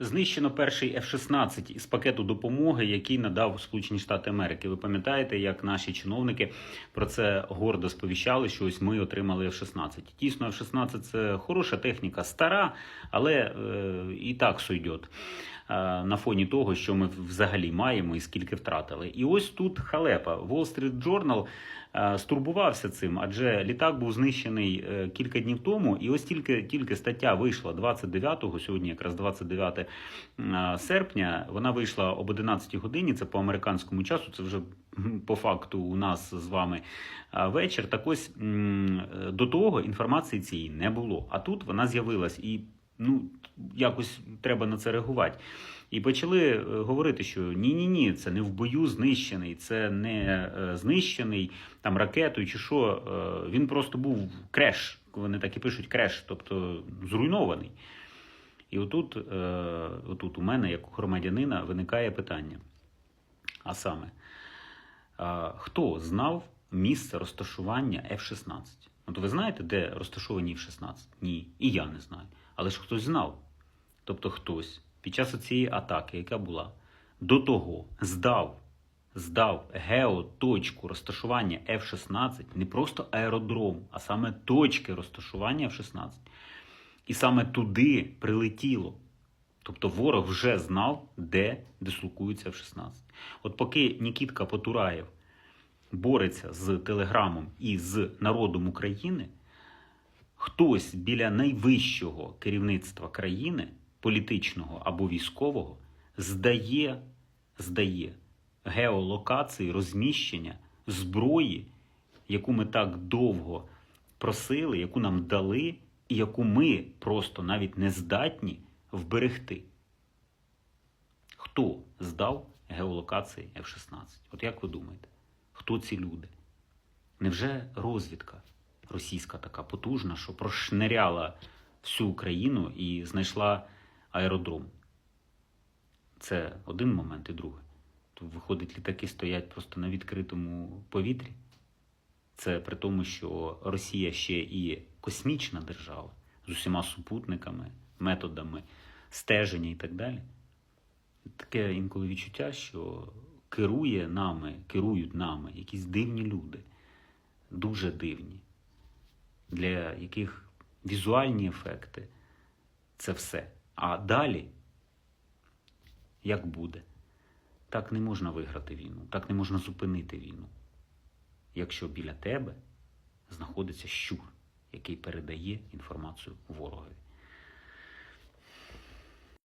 Знищено перший F-16 із пакету допомоги, який надав Сполучені Штати Америки. Ви пам'ятаєте, як наші чиновники про це гордо сповіщали, що ось ми отримали F-16. Дійсно, F-16 – це хороша техніка, стара, але е, і так сойдет е, на фоні того, що ми взагалі маємо і скільки втратили. І ось тут халепа. Wall Street Journal стурбувався цим, адже літак був знищений е, кілька днів тому, і ось тільки, тільки стаття вийшла 29-го, сьогодні якраз 29 е, серпня, вона вийшла об 11 годині, це по американському часу, це вже по факту у нас з вами е, вечір. Так ось е, до того інформації цієї не було. А тут вона з'явилась і ну, якось треба на це реагувати. І почали е, говорити, що ні, ні, це не в бою знищений, це не е, знищений там ракетою чи що. Е, Він просто був креш. Вони так і пишуть креш, тобто зруйнований. І отут, отут у мене, як у громадянина, виникає питання. А саме, хто знав місце розташування F-16? От ви знаєте, де розташовані F-16? Ні, і я не знаю. Але ж хтось знав. Тобто хтось під час цієї атаки, яка була, до того здав, здав геоточку розташування F-16, не просто аеродром, а саме точки розташування F-16. І саме туди прилетіло. Тобто ворог вже знав, де дислокується F-16. От поки Нікітка Потураєв бореться з Телеграмом і з народом України, хтось біля найвищого керівництва країни, політичного або військового, здає, здає геолокації розміщення зброї, яку ми так довго просили, яку нам дали, і яку ми просто навіть не здатні вберегти. Хто здав геолокації F-16? От як ви думаєте, хто ці люди? Невже розвідка російська така потужна, що прошниряла всю Україну і знайшла аеродром? Це один момент і другий. То виходить, літаки стоять просто на відкритому повітрі. Це при тому, що Росія ще і космічна держава з усіма супутниками, методами стеження і так далі. Таке інколи відчуття, що керує нами, керують нами якісь дивні люди, дуже дивні, для яких візуальні ефекти це все. А далі, як буде, так не можна виграти війну, так не можна зупинити війну якщо біля тебе знаходиться щур, який передає інформацію ворогові.